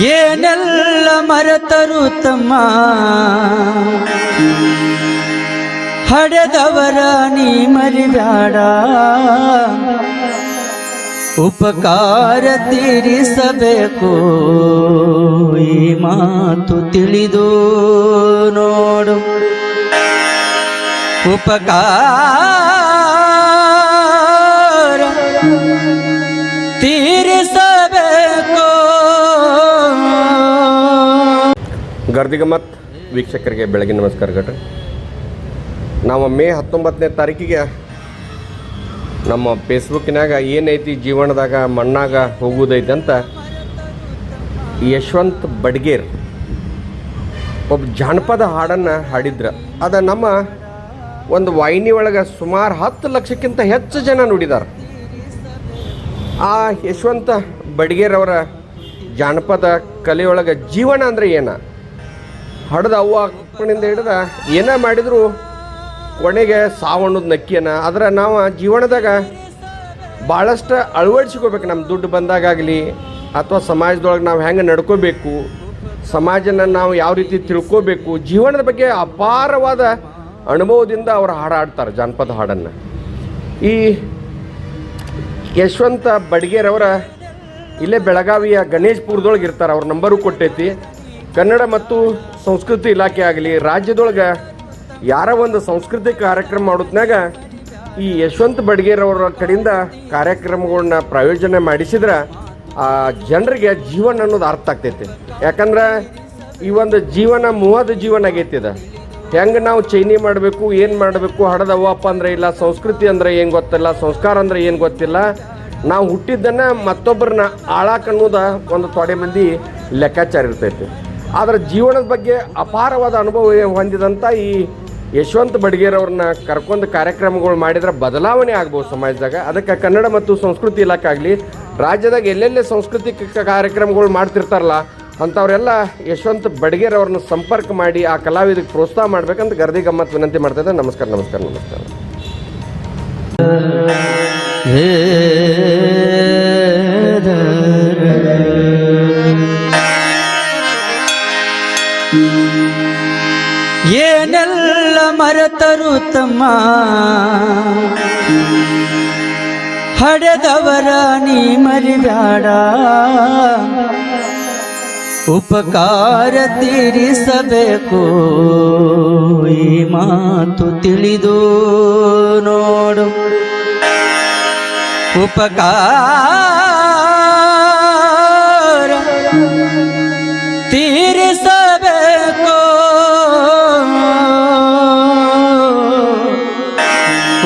ಏನೆಲ್ಲ ಮರೆತರು ತಮ್ಮ ಹಡೆದವರ ನೀ ಮರಿಬ್ಯಾಡ. ಉಪಕಾರ ತೀರಿಸಬೇಕು. ಈ ಮಾತು ತಿಳಿದು ನೋಡು. ಉಪಕಾರ ಗರ್ದಿಗಮತ್ ವೀಕ್ಷಕರಿಗೆ ಬೆಳಗ್ಗೆ ನಮಸ್ಕಾರ ಗಟ್ರಿ. ನಾವು ಮೇ ಹತ್ತೊಂಬತ್ತನೇ ತಾರೀಕಿಗೆ ನಮ್ಮ ಫೇಸ್ಬುಕ್ಕಿನಾಗ ಏನೈತಿ ಜೀವನದಾಗ ಮಣ್ಣಾಗ ಹೋಗುವುದೈತೆ ಅಂತ ಯಶವಂತ್ ಬಡ್ಗೇರ್ ಒಬ್ಬ ಜಾನಪದ ಹಾಡನ್ನು ಹಾಡಿದ್ರ. ಅದ ನಮ್ಮ ಒಂದು ವಾಹಿನಿ ಒಳಗೆ ಸುಮಾರು ಹತ್ತು ಲಕ್ಷಕ್ಕಿಂತ ಹೆಚ್ಚು ಜನ ನುಡಿದಾರ. ಆ ಯಶವಂತ ಬಡ್ಗೇರ್ ಅವರ ಜಾನಪದ ಕಲೆಯೊಳಗೆ ಜೀವನ ಅಂದರೆ ಏನ? ಹಡ್ದ ಅವ್ವ ಅಪ್ಪನಿಂದ ಹಿಡಿದ ಏನೇ ಮಾಡಿದ್ರು ಕೊನೆಗೆ ಸಾವಣ್ಣದ ನಕ್ಕಿಯನ್ನ. ನಕ್ಕಿಯನ ಆದ್ರೆ ನಾವು ಜೀವನದಾಗ ಭಾಳಷ್ಟು ಅಳವಡಿಸ್ಕೋಬೇಕು ನಮ್ಮ ದುಡ್ಡು ಬಂದಾಗಲಿ ಅಥವಾ ಸಮಾಜದೊಳಗೆ ನಾವು ಹೆಂಗೆ ನಡ್ಕೋಬೇಕು, ಸಮಾಜನ ನಾವು ಯಾವ ರೀತಿ ತಿಳ್ಕೋಬೇಕು, ಜೀವನದ ಬಗ್ಗೆ ಅಪಾರವಾದ ಅನುಭವದಿಂದ ಅವರು ಹಾಡಾಡ್ತಾರೆ ಜಾನಪದ ಹಾಡನ್ನು. ಈ ಯಶವಂತ ಬಡ್ಗೇರವರ ಇಲ್ಲೇ ಬೆಳಗಾವಿಯ ಗಣೇಶ್ಪುರದೊಳಗೆ ಇರ್ತಾರೆ, ಅವ್ರ ನಂಬರು ಕೊಟ್ಟೈತಿ. ಕನ್ನಡ ಮತ್ತು ಸಂಸ್ಕೃತಿ ಇಲಾಖೆ ಆಗಲಿ, ರಾಜ್ಯದೊಳಗೆ ಯಾರ ಒಂದು ಸಂಸ್ಕೃತಿ ಕಾರ್ಯಕ್ರಮ ಮಾಡೋತ್ನಾಗ ಈ ಯಶವಂತ ಬಡ್ಗೇರವರ ಕಡೆಯಿಂದ ಕಾರ್ಯಕ್ರಮಗಳನ್ನ ಪ್ರಾಯೋಜನೆ ಮಾಡಿಸಿದ್ರೆ ಆ ಜನರಿಗೆ ಜೀವನ ಅನ್ನೋದು ಅರ್ಥ ಆಗ್ತೈತಿ. ಯಾಕಂದ್ರೆ ಈ ಒಂದು ಜೀವನ ಮೂವದ ಜೀವನ ಆಗೈತಿ ಇದು ಹೆಂಗೆ ನಾವು ಚೈನಿ ಮಾಡಬೇಕು, ಏನು ಮಾಡಬೇಕು ಹಡದವಪ್ಪ ಅಂದ್ರೆ ಇಲ್ಲ, ಸಂಸ್ಕೃತಿ ಅಂದ್ರೆ ಏನು ಗೊತ್ತಿಲ್ಲ, ಸಂಸ್ಕಾರ ಅಂದ್ರೆ ಏನು ಗೊತ್ತಿಲ್ಲ, ನಾವು ಹುಟ್ಟಿದ್ದನ್ನು ಮತ್ತೊಬ್ಬರನ್ನ ಆಳಾಕನ್ನೋದ ಒಂದು ತೊಡೆ ಮಂದಿ ಲೆಕ್ಕಾಚಾರ ಇರ್ತೈತಿ. ಆದ್ರೆ ಜೀವನದ ಬಗ್ಗೆ ಅಪಾರವಾದ ಅನುಭವ ಹೊಂದಿದಂಥ ಈ ಯಶವಂತ ಬಡ್ಗೇರವ್ರನ್ನ ಕರ್ಕೊಂಡು ಕಾರ್ಯಕ್ರಮಗಳು ಮಾಡಿದ್ರೆ ಬದಲಾವಣೆ ಆಗ್ಬೋದು ಸಮಾಜದಾಗ. ಅದಕ್ಕೆ ಕನ್ನಡ ಮತ್ತು ಸಂಸ್ಕೃತಿ ಇಲಾಖೆ ಆಗಲಿ, ರಾಜ್ಯದಾಗ ಎಲ್ಲೆಲ್ಲೇ ಸಾಂಸ್ಕೃತಿಕ ಕಾರ್ಯಕ್ರಮಗಳು ಮಾಡ್ತಿರ್ತಾರಲ್ಲ, ಅಂಥವ್ರೆಲ್ಲ ಯಶವಂತ ಬಡ್ಗೇರ್ ಅವ್ರನ್ನ ಸಂಪರ್ಕ ಮಾಡಿ ಆ ಕಲಾವಿದಕ್ಕೆ ಪ್ರೋತ್ಸಾಹ ಮಾಡ್ಬೇಕಂತ ಗರ್ದಿ ಗಮ್ಮತ್ ವಿನಂತಿ ಮಾಡ್ತಾ ಇದ್ದೆ ನಮಸ್ಕಾರ ನಮಸ್ಕಾರ ನಮಸ್ಕಾರ. ಏನೆಲ್ಲ ಮರೆತರು ತಮ್ಮ ಹಡೆದವರ ನೀ ಮರಿಬ್ಯಾಡ. ಉಪಕಾರ ತೀರಿಸಬೇಕು. ಈ ಮಾತು ತಿಳಿದು ನೋಡು. ಉಪಕಾರ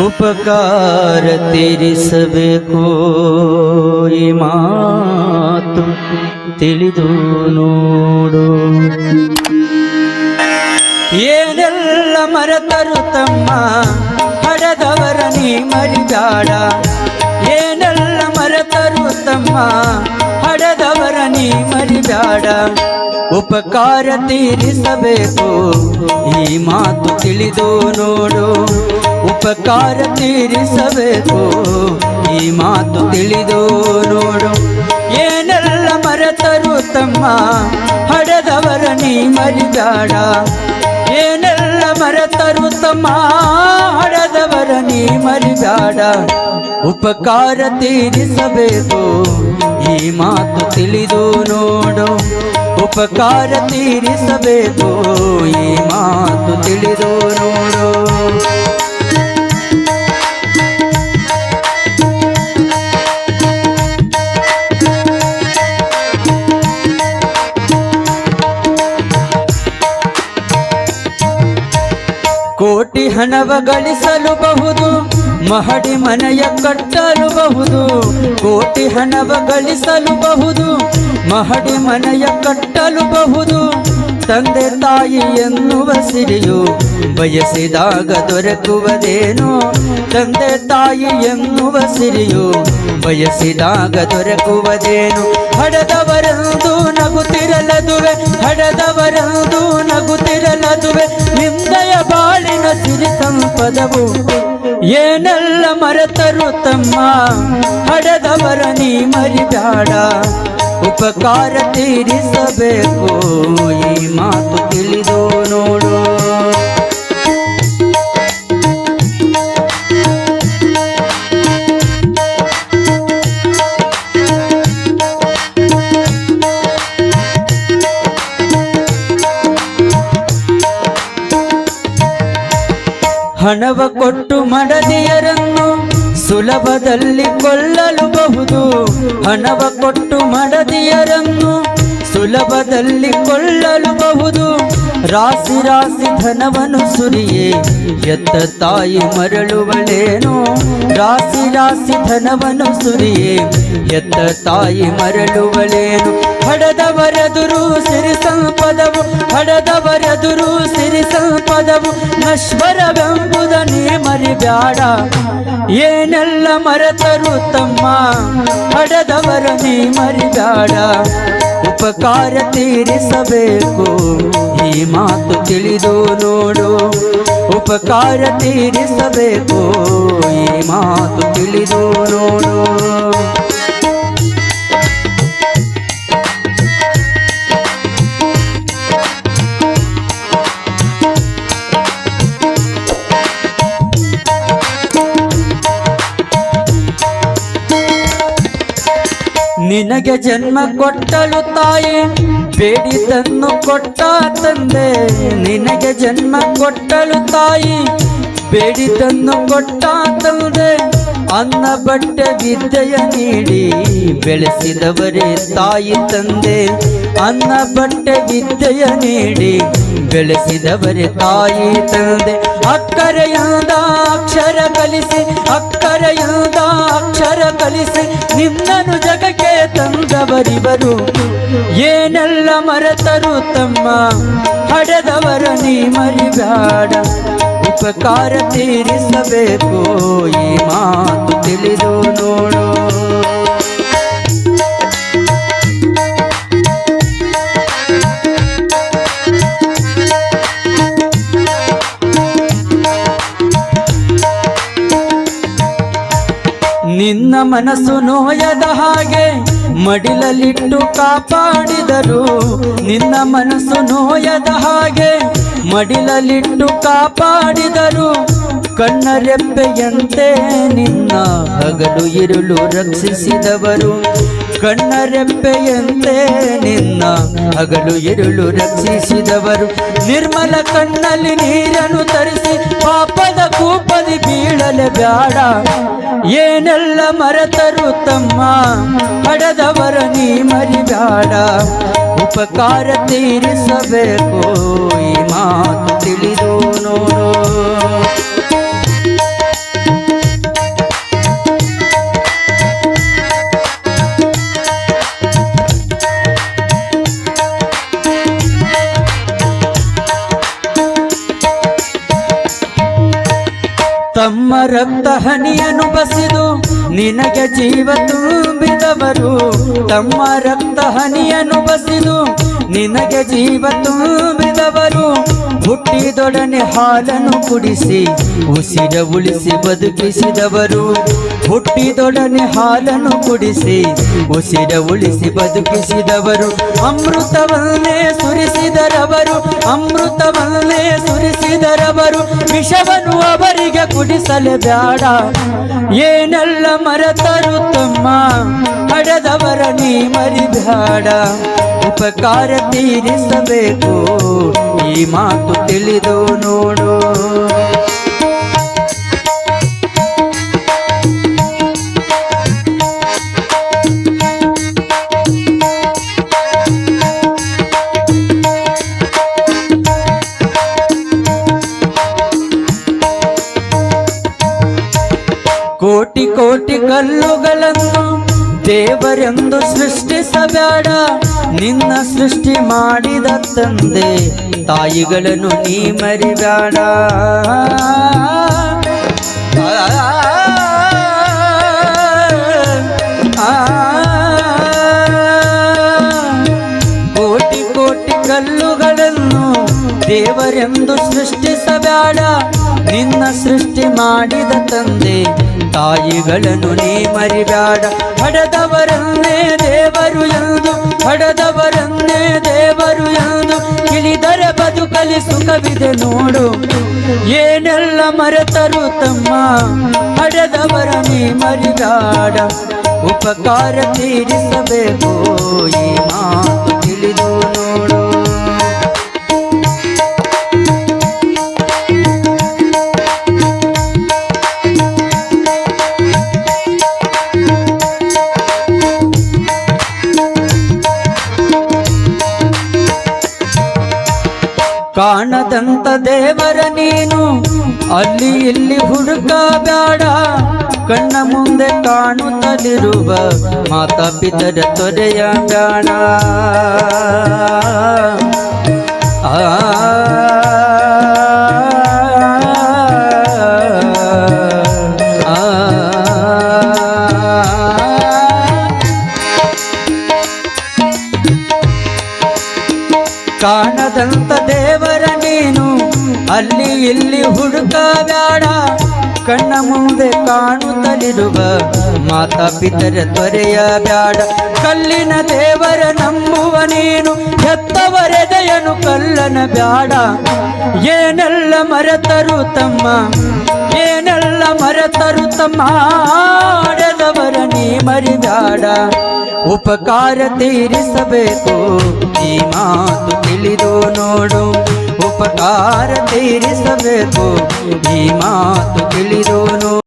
ಉಪಕಾರ ತೀರಿಸಬೇಕು. ಈ ಮಾತು ತಿಳಿದು ನೋಡು. ಏನೆಲ್ಲ ಮರೆತರು ತಮ್ಮ ಹಡದವರ ನೀ ಮರಿದಾಡ ಏನೆಲ್ಲ ಮರೆತರು ತಮ್ಮ ನೀ ಮರಿಬೇಡ ಉಪಕಾರ ತೀರಿಸಬೇಕು. ಈ ಮಾತು ತಿಳಿದು ನೋಡು. ಉಪಕಾರ ತೀರಿಸಬೇಕು. ಈ ಮಾತು ತಿಳಿದು ನೋಡು. ಏನೆಲ್ಲ ಮರೆತರು ತಮ್ಮ, ಹಡೆದವರ ನೀ ಮರಿಬೇಡ ಏನೆಲ್ಲ ಮರೆತರು ತಮ್ಮ ಹಡದವರ ನೀ ಮರಿಬೇಡ ಉಪಕಾರ ತೀರಿಸಬೇಕು, ಈ ಮಾತು ತಿಳಿದು ನೋಡು. ಉಪಕಾರ ತೀರಿಸಬೇಕು, ಈ ಮಾತು ತಿಳಿದು ನೋಡು. ಹಣವ ಗಳಿಸಲು ಬಹುದು, ಮಹಡಿ ಮನೆಯ ಕಟ್ಟಲು ಬಹುದು, ಕೋಟಿ ಹಣವ ಗಳಿಸಲು ಬಹುದು, ಮಹಡಿ ಮನೆಯ ಕಟ್ಟಲು ಬಹುದು. ತಂದೆ ತಾಯಿ ಎನ್ನುವ ಸಿರಿಯು ಬಯಸಿದಾಗ ದೊರಕುವುದೇನು? ತಂದೆ ತಾಯಿ ಎನ್ನುವ ಸಿರಿಯು ಬಯಸಿದಾಗ ದೊರಕುವುದೇನು? ಹಡದವರೆಂದು ನಗುತ್ತಿರಲದುವೆ ಹಡದವರೆಂದು ನಗುತ್ತಿರಲದುವೆ ನಿಂದಯ ಬಾಳಿನ ಸಿರಿ ಸಂಪದವು ಏನೆಲ್ಲ ಮರೆತರು ತಮ್ಮ? ಹಡದವರ ನೀ ಮರಿದಾಡ. ಉಪಕಾರ ತೀರಿಸಬೇಕು. ಈ ಮಾತು ತಿಳಿದು ನೋಡು. ಹಣವ ಕೊಟ್ಟು ಮಡದಿಯರನ್ನು ಸುಲಭದಲ್ಲಿ ಕೊಳ್ಳಲುಬಹುದು. ರಾಶಿ ರಾಶಿ ಧನವನು ಸುರಿಯೇ, ಎತ್ತ ತಾಯಿ ಮರಳುವಳೇನು. ರಾಶಿ ರಾಶಿ ಧನವನು ಸುರಿಯೇ, ಎತ್ತ ತಾಯಿ ಮರಳುವಳೇನು. ಹಡದವರೆದುರು ಸಿರಿ ಸಂಪದವು, ಹಡದವರೆದುರು ಸಿರಿ ಸಂಪದವು. ನಶ್ವರವೆಂಬುದನ್ನೇ ಮರಿಬ್ಯಾಡ, ಏನೆಲ್ಲ ಮರೆತರು ತಮ್ಮ. ಹಡದವರ ನೀ ಮರಿಬ್ಯಾಡ, ಉಪಕಾರ ತೀರಿಸಬೇಕು ಈ ಮಾತು ತಿಳಿದು ನೋಡು ಉಪಕಾರ ತೀರಿಸಬೇಕು. ಈ ಮಾತು ತಿಳಿದು ನೋಡು. ನಿನಗೆ ಜನ್ಮ ಕೊಟ್ಟಲು ತಾಯಿ ಬೇಡಿದನ್ನು ಕೊಟ್ಟ ತಂದೆ, ನಿನಗೆ ಜನ್ಮ ಕೊಟ್ಟಲು ತಾಯಿ. ಬೇಡಿದನ್ನು ಕೊಟ್ಟ ತಂದೆ, ಅನ್ನ, ಬಟ್ಟೆ, ವಿದ್ಯೆಯ ನೀಡಿ ಬೆಳೆಸಿದವರೇ ತಾಯಿ ತಂದೆ. ಅನ್ನ, ಬಟ್ಟೆ, ವಿದ್ಯೆಯ ನೀಡಿ ಬೆಳೆಸಿದವರೇ ತಾಯಿ ತಂದೆ. ಅಕ್ಕರೆಯಾದ ಅಕ್ಷರ ಕಲಿಸಿ, ಅಕ್ಕರೆಯಾದ ಕಲಿಸಿ ನಿನ್ನನು ಜಗಕ್ಕೆ ತಂದವರಿವರು. ಏನೆಲ್ಲ ಮರೆತರು ತಮ್ಮ ಹಡೆದವರ ನೀ ಮರಿಬೇಡ ಉಪಕಾರ ತೀರಿಸಬೇಕು, ಈ ಮಾತು ತಿಳಿದು ನೋಡು. ಮನಸ್ಸು ನೋಯದ ಹಾಗೆ ಮಡಿಲಲ್ಲಿಟ್ಟು ಕಾಪಾಡಿದರು. ನಿನ್ನ ಮನಸ್ಸು ನೋಯದ ಹಾಗೆ ಮಡಿಲಲ್ಲಿಟ್ಟು ಕಾಪಾಡಿದರು. ಕಣ್ಣರೆಪ್ಪೆಯಂತೆ ನಿನ್ನ ಹಗಲು ಇರುಳು ರಕ್ಷಿಸಿದವರು. ಕಣ್ಣರೆಪ್ಪೆಯಂತೆ ನಿನ್ನ ಹಗಲು ಇರುಳು ರಕ್ಷಿಸಿದವರು. ನಿರ್ಮಲ ಕಣ್ಣಲ್ಲಿ ನೀರನ್ನು ತರಿಸಿ ಪಾಪದ ಕೂಪದಿ ಬೀಳಲೆ ಬ್ಯಾಡ. ಏನೆಲ್ಲ ಮರೆತರು ತಮ್ಮ ಹಡದವರ ನೀ ಮರಿಬ್ಯಾಡ. ಉಪಕಾರ ತೀರಿಸಬೇಕು, ಈ ಮಾತು ತಿಳಿದು ನೋಡು. ತಮ್ಮ ರಕ್ತ ಹನಿಯನ್ನು ಬಸಿದು ನಿನಗೆ ಜೀವ ತುಂಬಿದವರು. ತಮ್ಮ ರಕ್ತ ಹನಿಯನ್ನು ಬಸಿದು ನಿನಗೆ ಜೀವ ತುಂಬಿದವರು. ಹುಟ್ಟಿದೊಡನೆ ಹಾಲನ್ನು ಕುಡಿಸಿ, ಉಸಿರ ಉಳಿಸಿ ಬದುಕಿಸಿದವರು. ಹುಟ್ಟಿದೊಡನೆ ಹಾಲನ್ನು ಕುಡಿಸಿ, ಉಸಿರ ಉಳಿಸಿ ಬದುಕಿಸಿದವರು, ಅಮೃತವನ್ನೇ ಸುರಿಸಿದರವರು ಅಮೃತವನ್ನೇ ಸುರಿಸಿದರವರು, ವಿಷವನ್ನು ಅವರಿಗೆ ಕುಡಿಸಲು ಬೇಡ ಏನೆಲ್ಲ ಮರೆತರು ತಮ್ಮ ಹಡೆದವರ ನೀ ಮರಿಬೇಡ ಉಪಕಾರ ತೀರಿಸಬೇಕು, ಈ ಮಾತು ತಿಳಿದು ನೋಡು. ದೇವರೆಂದು ಸೃಷ್ಟಿಸಬೇಡ. ನಿನ್ನ ಸೃಷ್ಟಿ ಮಾಡಿದ ತಂದೆ ತಾಯಿಗಳನ್ನು ನೀ ಮರಿಬೇಡ. ದೇವರೆಂದು ಸೃಷ್ಟಿಸಬೇಡ. ನಿನ್ನ ಸೃಷ್ಟಿ ಮಾಡಿದ ತಂದೆ, ತಾಯಿಗಳನ್ನು ನೀ ಮರಿಬೇಡ. ಹಡದವರನ್ನೇ ದೇವ ದೇವರು ಎಂದು, ಹಡದವರನ್ನೇ ದೇವರು ಎಂದು ಇಳಿದರೆ ಬದುಕಲಿ ಸುಖವಿದೆ ನೋಡು. ಏನೆಲ್ಲ ಮರೆತರು ತಮ್ಮ, ಹಡದವರ ನೀ ಮರಿಬೇಡ. ಉಪಕಾರ ತೀರಿಸಬೇಕು ಈ ಮಾತು. ಕಾಣದಂತ ದೇವರ ನೀನು ಅಲ್ಲಿ ಇಲ್ಲಿ ಹುಡುಕ ಬೇಡ ಕಣ್ಣ ಮುಂದೆ ಕಾಣುತ್ತಲಿರುವ ಮಾತಾ ಪಿತರ ತೊರೆಯ ಬೇಡ ಆ ಕಾಣದಂತ ಅಲ್ಲಿ ಇಲ್ಲಿ ಹುಡುಕ ಬ್ಯಾಡ. ಕಣ್ಣ ಮುಂದೆ ಕಾಣುತ್ತಲಿರುವ ಮಾತಾ ಪಿತರ ತೊರೆಯ ಬ್ಯಾಡ. ಕಲ್ಲಿನ ದೇವರ ನಂಬುವ ನೀನು ಹೆತ್ತವರೆದೆಯನು ಕಲ್ಲನ ಬ್ಯಾಡ. ಏನೆಲ್ಲ ಮರೆತರು ತಮ್ಮ ಏನೆಲ್ಲ ಮರೆತರು ತಮ್ಮ ಆಡದವರ ನೀ ಮರಿದಾಡ ಉಪಕಾರ ತೀರಿಸಬೇಕು, ಈ ಮಾತು ತಿಳಿದು ನೋಡು. ಉಪಕಾರ ತೀರಿಸಬೇಕು, ಈ ಮಾತು ತಿಳಿದು ನೋಡು.